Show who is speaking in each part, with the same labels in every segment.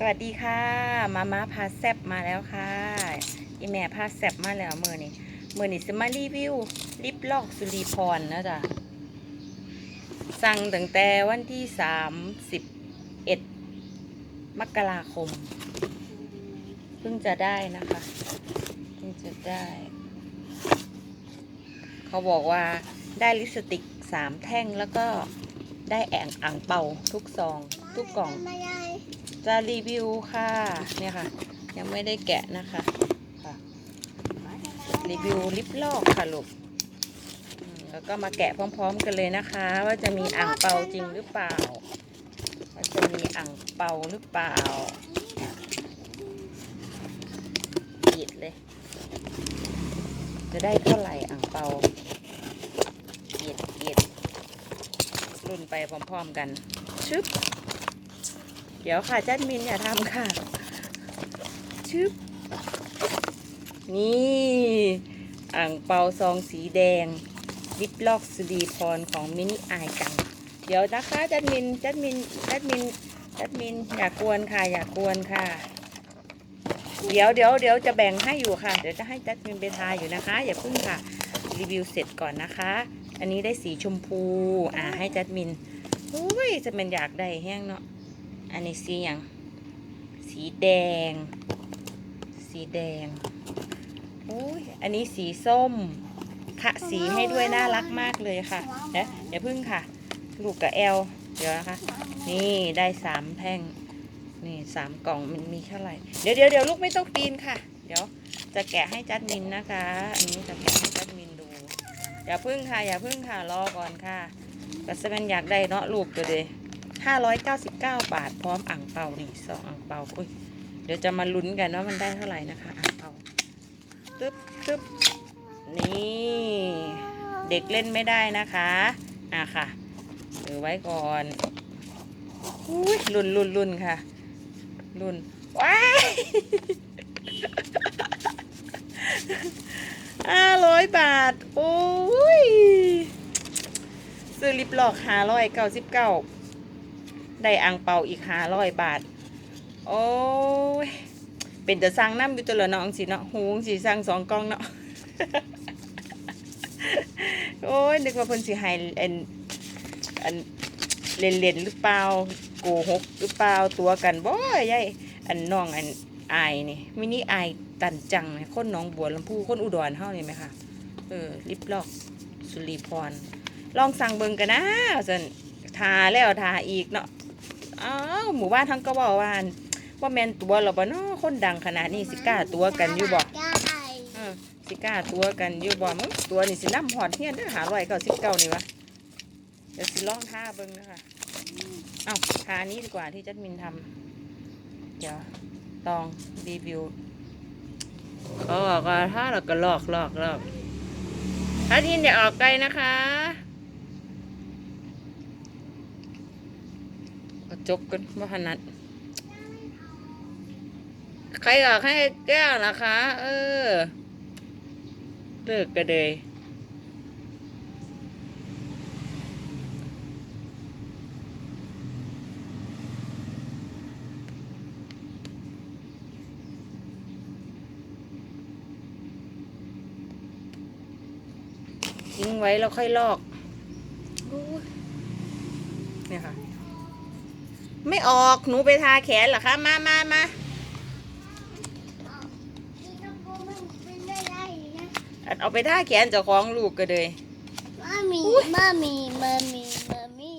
Speaker 1: สวัสดีค่ะ มาม่าพาแซบมาแล้วค่ะอีแม่พาแซบมาแล้วเมื่อนี้เมื่อนี้จะมารีวิวลิปลอกสุริพรนะจ๊ะสั่งตั้งแต่วันที่สามสิบเอ็ดมกราคม เพิ่งจะได้นะคะ เพิ่งจะได้ เขาบอกว่าได้ลิปสติกสามแท่งแล้วก็ได้แองอ่างเป่าทุกซอง ทุกกล่อง จะรีวิวค่ะเนี่ยค่ะ ยังไม่ได้แกะนะคะค่ะรีวิวลิปลอกค่ะลูกแล้วก็มาแกะพร้อม ๆ กันเลยนะคะ ว่าจะมีอ่างเปาจริงหรือเปล่า ว่าจะมีอ่างเปาหรือเปล่าปิดเลย จะได้เท่าไหร่อ่างเปาปิดปิดรุ่นไปพร้อม ๆ กันชึบ เดี๋ยวค่ะจัดมินอย่าทำค่ะ ชึบ นี่อ่างเปาซองสีแดงลิปลอกสดีพรของมินิอายกัน เดี๋ยวนะคะจัดมินจัดมินจัดมินจัดมินอย่ากวนค่ะอย่ากวนค่ะ เดี๋ยวเดี๋ยวเดี๋ยวจะแบ่งให้อยู่ค่ะ เดี๋ยวจะให้จัดมินไปทาอยู่นะคะ อย่าพิ่งค่ะรีวิวเสร็จก่อนนะคะ อันนี้ได้สีชมพู อ่าให้จัดมินอุ้ยจะเป็นอยากได้แห้งเนาะ อันนี้สีอย่างสีแดง สีแดงโอ้ยอันนี้สีส้มคะสีให้ด้วยน่ารักมากเลยค่ะเดี๋ยวอย่าพึ่งค่ะ ลูกกับแอลเดี๋ยวนะคะ นี่ได้สามแท่ง นี่สามกล่องมันมีเท่าไหร่ เดี๋ยวเดี๋ยวเดี๋ยวลูกไม่ต้องปีนค่ะ เดี๋ยวจะแกะให้จัดมินนะคะ อันนี้จะแกะให้จัดมินดู อย่าพึ่งค่ะ อย่าพึ่งค่ะ รอก่อนค่ะก็จะเป็นอยากได้เนาะลูกตัวเดย 599 บาท พร้อมอ่างเปานี่สองอ่างเปาอุ้ยเดี๋ยวจะมาลุ้นกันว่ามันได้เท่าไหร่นะคะอ่างเปาตึ๊บตึ๊บนี่เด็กเล่นไม่ได้นะคะอะค่ะถือไว้ก่อนอุ้ยลุ้นลุ้นลุ้นค่ะลุ้นว้ายห้าร้อยบาท โอ้ยซื้อลิปลอกห้าร้อยเก้าสิบเก้า ได้อ่างเปาอีกห้าร้อยบาท โอ้ย เป็นจะสั่งน้ำอยู่ตละเน้องสิเนาะหูงสิสั่งสองกล่องเนาะ โอ้ยนึกว่าเพิ่นสิให้อันอันเล่นเล่นหรือเปล่าโกหกหรือเปล่าตัวกันบ่ยายอันน้องอันอายนี่มินิอายตันจังเนี่ยคนน้องบัวลำพูคนอุดรเฮานี่ไหมคะเออลิปล็อกสุรีพรลองสั่งเบิงกันนะสันทาแล้วทาอีกเนาะ อ้าวหมู่บ้านทั้งก็บอกว่าอั่นว่าแมนตัวเราบ่เนาะคนดังขนาดนี้สิกล้าตัวกันอยู่บ่
Speaker 2: ได้
Speaker 1: เออสิกล้าตัวกันอยู่บ่มึงตัวนี่สิน้ำหอดเฮียนเด้อหาร้อยเก้าสิบเก้านี่วะเดี๋ยวสิลองท่าเบิ่งนะคะเอ้าทานี้ดีกว่าที่จัดมินทำเดี๋ยวลองรีวิวเขาบอกว่าถ้าเราก็ลอกลอกลอกถ้าทินอย่าออกไกลนะคะกระ จกกันว่านาดใครออกให้แก้วนะคะ เออ เลิกกันเลยทิ้งไว้แล้วค่อยลอกเนี่ยค่ะ ไม่ออก หนูไปทาแขนเหรอคะ มามามา
Speaker 2: ที่ต้องพูดมันเป็นได้ไรนะ
Speaker 1: อันเอาไปท่าแขนเจ้าของลูกก็เลย
Speaker 2: มามีมามีมามีมามี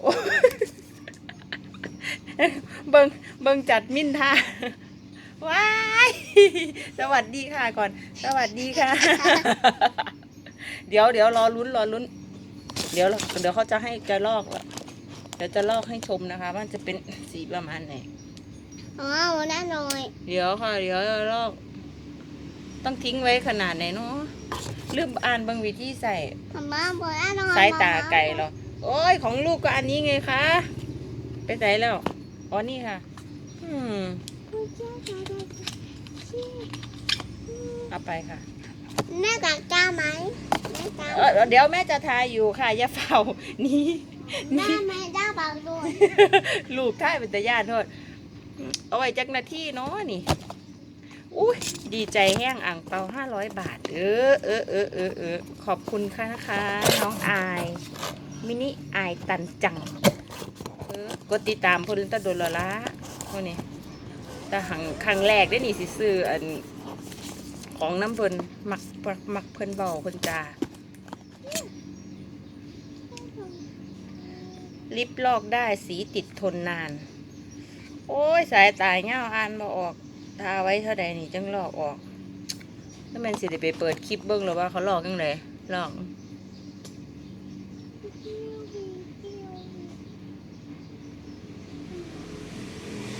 Speaker 1: โอ้เบิงเบิงจัดมินท่าว้าย สวัสดีค่ะก่อน สวัสดีค่ะ เดี๋ยวเดี๋ยวรอลุ้นรอลุ้น เดี๋ยวเดี๋ยวเขาจะให้จะลอกแล้ว เดี๋ยวจะลอกให้ชมนะคะว่าจะเป็นสีประมาณไหน
Speaker 2: อ๋อวันนั้นหน่อย
Speaker 1: เดี๋ยวค่ะ เดี๋ยวจะลอก ต้องทิ้งไว้ขนาดไหนเนาะลืมอ่านบางวิธีใส่
Speaker 2: มาบอกแล้วหน่อย
Speaker 1: สายตาไกลเหรอโอ้ยของลูกก็อันนี้ไงคะไปไหนแล้วอ๋อนี่ค่ะ อืมเอาไปค่ะ
Speaker 2: แม่กัดจ้าไหมแม่จ้า
Speaker 1: เออเดี๋ยวแม่จะทายอยู่ค่ะอย่าเฝ้านี่
Speaker 2: แม่แม่จ้าบางด้วย
Speaker 1: ลูกท่ายเป็นตาญาติโทษเอาไว้จักนาทีเนาะนี่อุ้ยดีใจแห้งอ่างเปาห้าร้อยบาท เออเออเออเออเออขอบคุณค่ะนะคะ น้องอาย มินิอายตันจัง เออกดติดตามเพนตะโดนละละพวกนี้แต่หังครั้งแรกได้นี่สิซื้ออันของน้ำเพิ่นมักมักมักเพิ่นเบาเพิ่นจา ลิปลอกได้สีติดทนนาน โอ้ยสายตายเงาอ่านมาออกทาไว้เท่าใดนี่จังลอกออกถ้ามันสิได้ไปเปิดคลิปเบิ้งหรือว่าเขาลอกยังไงลอก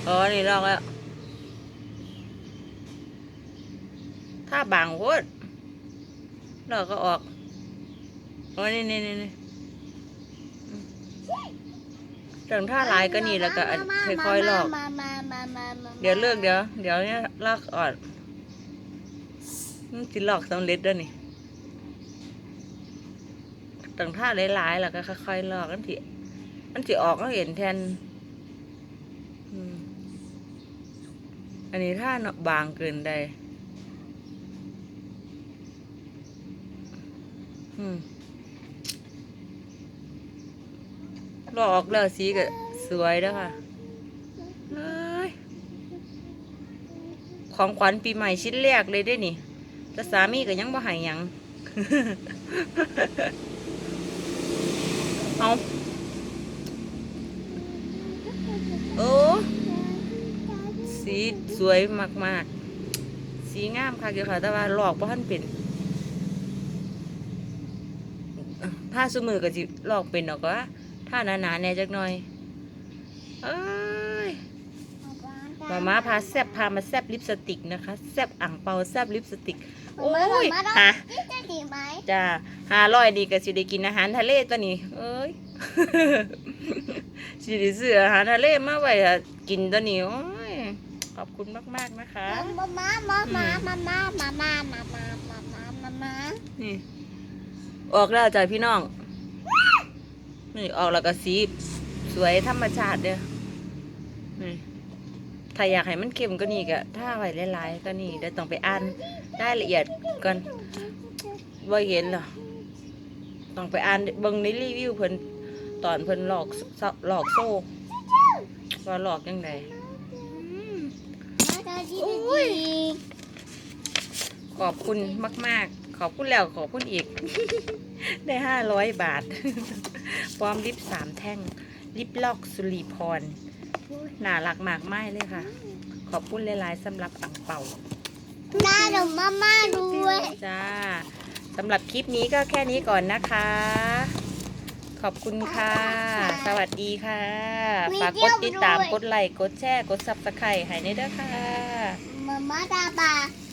Speaker 1: อ๋อนี่ลอกแล้วถ้าบางโคตรลอกก็ออกอ๋อนี่นี่นี่นี่อืม ถึงถ้าหลายก็นี่แล้วก็อันค่อยๆลอก
Speaker 2: มามามามามา
Speaker 1: เดี๋ยวเลิกเดี๋ยว เดี๋ยวเนี่ยลอกออดมันสิลอกสำเร็จแล้วนี่ตั้งท่าหลายๆแล้วก็ค่อยๆลอกมันสิมันสิออกก็เห็นแทนอืมอันนี้ถ้าเนาะบางเกินได้ อืม ลอกออกแล้วสีก็สวยแล้วค่ะเอ้ยของขวัญปีใหม่ชิ้นแรกเลยได้นี่แต่สามีก็ยังบ่หายยัง เอาโอ้สีสวยมาก ๆ สีงามค่ะเกี่ยวค่ะ แต่ว่าหลอกบ่ทันเป็นถ้าสมือก็สิหลอกเป็นดอกว่า ถ้าหนาๆแน่จักหน่อย เอ้ยมามาพาแซบพามาแซบลิปสติกนะคะ แซบอ่างเปาแซบลิปสติก โอ้ยหะ
Speaker 2: จ้า
Speaker 1: หาร้อยดีกับสิได้กินอาหารทะเลตัวนี้ เอ้ยสิได้สืออาหารทะเลมาไว้กินตัวนี้โอ้ยขอบคุณมากมากนะคะ
Speaker 2: มาม่ามาม่ามาม่ามาม่ามาม่ามาม่า
Speaker 1: นี่ออกแล้วจ้ะพี่น้อง นี่ออกแล้วก็สีสวยธรรมชาติเด้อนี่ถ้าอยากให้มันเข้มก็นี่ก็ถ้าไว้หลายๆก็นี่เดี๋ยวต้องไปอ่านรายละเอียดก่อนว่าเห็นเหรอต้องไปอ่านเบิ่งในรีวิวเพิ่นตอนเพิ่นหลอกซหลอกโซ่ว่าหลอกยังไง
Speaker 2: มาดี
Speaker 1: โอ้
Speaker 2: ดี
Speaker 1: ยขอบคุณมาก ๆ ขอบคุณแล้วขอบคุณอีก ได้ห้าร้อยบาทพร้อมลิปสามแท่ง ลิปลอกสุรีพรน่ารักมากไม่เลยค่ะ ขอบคุณหลายๆสำหรับอ่างเป่า
Speaker 2: น้าเดี๋ยวมามาด้วย
Speaker 1: จ้าสำหรับคลิปนี้ก็แค่นี้ก่อนนะคะ ขอบคุณค่ะ สวัสดีค่ะ ฝากกดติดตาม กดไลค์ กดแชร์ กดซับสไครต์ให้ในเด้อค่ะ
Speaker 2: มามาดาบา
Speaker 1: ท่าค่ะท่า